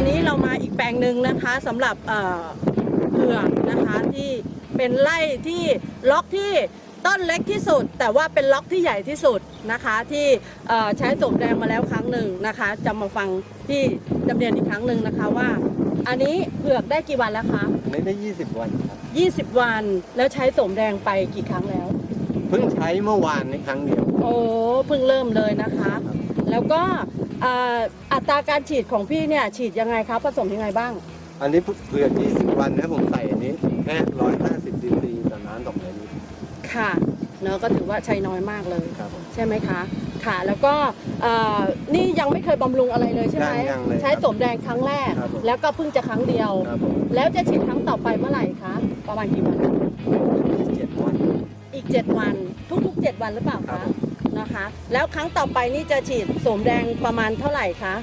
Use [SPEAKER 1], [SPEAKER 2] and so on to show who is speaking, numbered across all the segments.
[SPEAKER 1] งหนึ่งนะคะสำหรับเอ่อเผือกนะคะที่เป็นไร่ที่ล็อกที่ต้นเล็กที่สุด แต่ว่าเป็นล็อกที่ใหญ่ที่สุดนะคะที่เอ่อใช้สมแดงมาแล้วครั้งหนึ่งนะคะจะมาฟังที่จำเนียนอีกครั้งหนึ่งนะคะว่า อันนี้เผือกได้กี่วันแล้วคะ
[SPEAKER 2] อันนี้ได้ 20 วันครับ
[SPEAKER 1] 20 วันแล้วใช้สมแดงไปกี่ครั้งแล้ว
[SPEAKER 2] เพิ่งใช้เมื่อวานในครั้งเดียว
[SPEAKER 1] โอ้เพิ่งเริ่มเลยนะคะ แล้วก็เอ่ออัตราการฉีดของพี่เนี่ยฉีดยังไงครับผสมยังไงบ้าง
[SPEAKER 2] อันนี้เผื่อ20 วันนะผมใส่อันนี้แค่150ซีซีต่อน้ำต่อเลยลิตร
[SPEAKER 1] ค่ะเนอะก็ถือว่าใช้น้อยมากเลย
[SPEAKER 2] ครับผม
[SPEAKER 1] ใช่ไหมคะ ค่ะ แล้วก็เอ่อนี่ยังไม่เคยบำรุงอะไรเลยใช่ไหม
[SPEAKER 2] ยังยังเลย
[SPEAKER 1] ใช้สมแดงครั้งแรก
[SPEAKER 2] ครับผม
[SPEAKER 1] แล้วก็เพิ่งจะครั้งเดียว
[SPEAKER 2] ครับผม
[SPEAKER 1] แล้วจะฉีดครั้งต่อไปเมื่อไหร่คะ ประมาณกี่วัน
[SPEAKER 2] 27วัน
[SPEAKER 1] อีก 7 วัน ทุกๆ 7 วันหรือเปล่า
[SPEAKER 2] ครั
[SPEAKER 1] คะ
[SPEAKER 2] บผม
[SPEAKER 1] นะคะ แล้วครั้งต่อไปนี่จะฉีดสมแดงประมาณเท่าไหร่คะ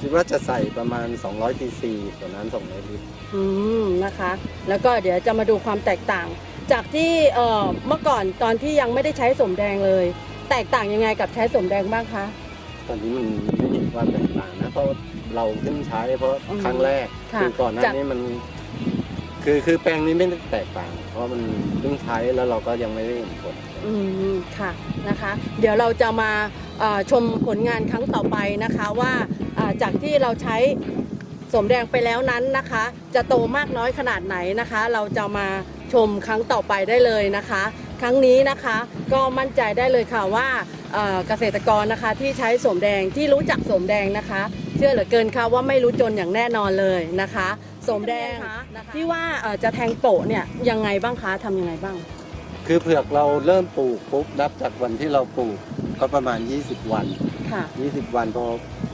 [SPEAKER 2] คิดว่าจะใส่ประมาณ 200ซีซีต่อน้ำ200ลิตร
[SPEAKER 1] อืมนะคะ แล้วก็เดี๋ยวจะมาดูความแตกต่าง จากที่เอ่อเมื่อก่อนตอนที่ยังไม่ได้ใช้สมแดงเลย แตกต่างยังไงกับใช้สมแดงบ้างคะ
[SPEAKER 2] ตอนนี้มันไม่เห็นความแตกต่างนะเพราะเราเพิ่งใช้เพราะ
[SPEAKER 1] อืม
[SPEAKER 2] ครั้งแรก
[SPEAKER 1] ค่ะ
[SPEAKER 2] คือก่อนหน้า
[SPEAKER 1] จาก
[SPEAKER 2] นี้มัน คือคือแปลงนี้ไม่ได้แตกต่าง เพราะมันเพิ่งใช้แล้วเราก็ยังไม่ได้เห็นผล
[SPEAKER 1] อืมค่ะนะคะ เดี๋ยวเราจะมาเอ่อชมผลงานครั้งต่อไปนะคะว่าเอ่อจากที่เราใช้สมแดงไปแล้วนั้นนะคะ จะโตมากน้อยขนาดไหนนะคะ เราจะมาชมครั้งต่อไปได้เลยนะคะ ครั้งนี้นะคะก็มั่นใจได้เลยค่ะว่าเอ่อเกษตรกรนะคะที่ใช้สมแดงที่รู้จักสมแดงนะคะ เชื่อเหลือเกินค่ะว่าไม่รู้จนอย่างแน่นอนเลยนะคะ สมแดงที่ว่าเอ่อจะแทงโปะเนี่ยยังไงบ้างคะทำยังไงบ้าง
[SPEAKER 2] คือเผือกเราเริ่มปลูกปุ๊บนับจากวันที่เราปลูกก็ประมาณ 20 วัน
[SPEAKER 1] ค่ะ
[SPEAKER 2] 20 วันพอ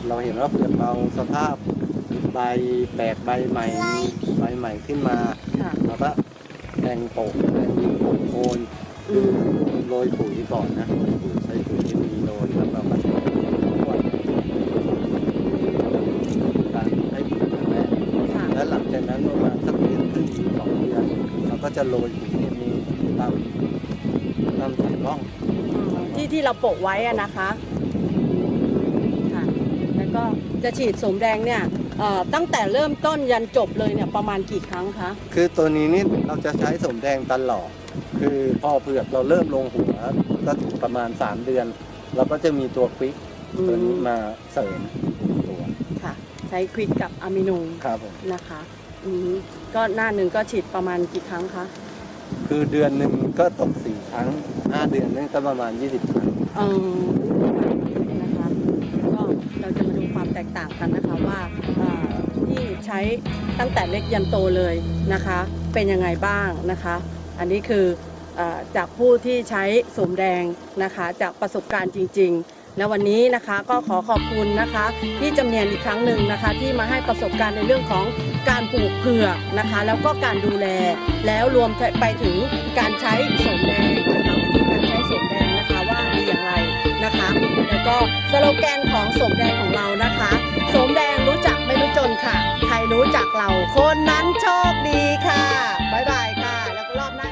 [SPEAKER 2] เราเห็นว่าเผือกเราสภาพใบแตกใบใหม่ใบใหม่ขึ้นมา
[SPEAKER 1] ค่ะ
[SPEAKER 2] เราก็แทงโปะแทงโปะโคนคือโรยปุ๋ยก่อนนะโรยปุ๋ยใช้ปุ๋ยที่มีโรยแล้วเราก็กา จะโรยปุ๋ยที่มีตามตามสายร่อง
[SPEAKER 1] ที่ที่เราโปะไว้อะนะคะค่ะแล้วก็จะฉีดสมแดงเนี่ยเอ่อตั้งแต่เริ่มต้นยันจบเลยเนี่ยประมาณกี่ครั้งคะ
[SPEAKER 2] คือตัวนี้นี่เราจะใช้สมแดงตลอด คือพอเผือกเราเริ่มลงหัวก็ถึงประมาณ 3 เดือน เราก็จะมีตัวควิก
[SPEAKER 1] อืม
[SPEAKER 2] ตัวนี้มาเสริมตัว
[SPEAKER 1] ค่ะ ใช้ควิดกับอะมิโน
[SPEAKER 2] ครับผม
[SPEAKER 1] นะคะ อืมก็หน้าหนึ่งก็ฉีดประมาณกี่ครั้งคะ
[SPEAKER 2] คือเดือนหนึ่งก็ตกสี่ครั้งห้าเดือนนึงก็ประมาณ20ครั้ง
[SPEAKER 1] เออนะคะก็เราจะมาดูความแตกต่างกันนะคะว่าเอ่อที่ใช้ตั้งแต่เล็กยันโตเลยนะคะ เป็นยังไงบ้างนะคะ อันนี้คือเออจากผู้ที่ใช้สมแดงนะคะจากประสบการณ์จริง ๆ และวันนี้นะคะก็ขอขอบคุณนะคะที่จำเนียนอีกครั้งหนึ่งนะคะ ที่มาให้ประสบการณ์ในเรื่องของการปลูกเผือกนะคะ แล้วก็การดูแลแล้วรวมไปถึงการใช้สมแดงนะคะวิธีการใช้สมแดงนะคะว่าดีอย่างไรนะคะ แล้วก็สโลแกนของสมแดงของเรานะคะสมแดงรู้จักไม่รู้จนค่ะ ใครรู้จักเราคนนั้นโชคดีค่ะบ๊ายบายค่ะ แล้วก็รอบหน้า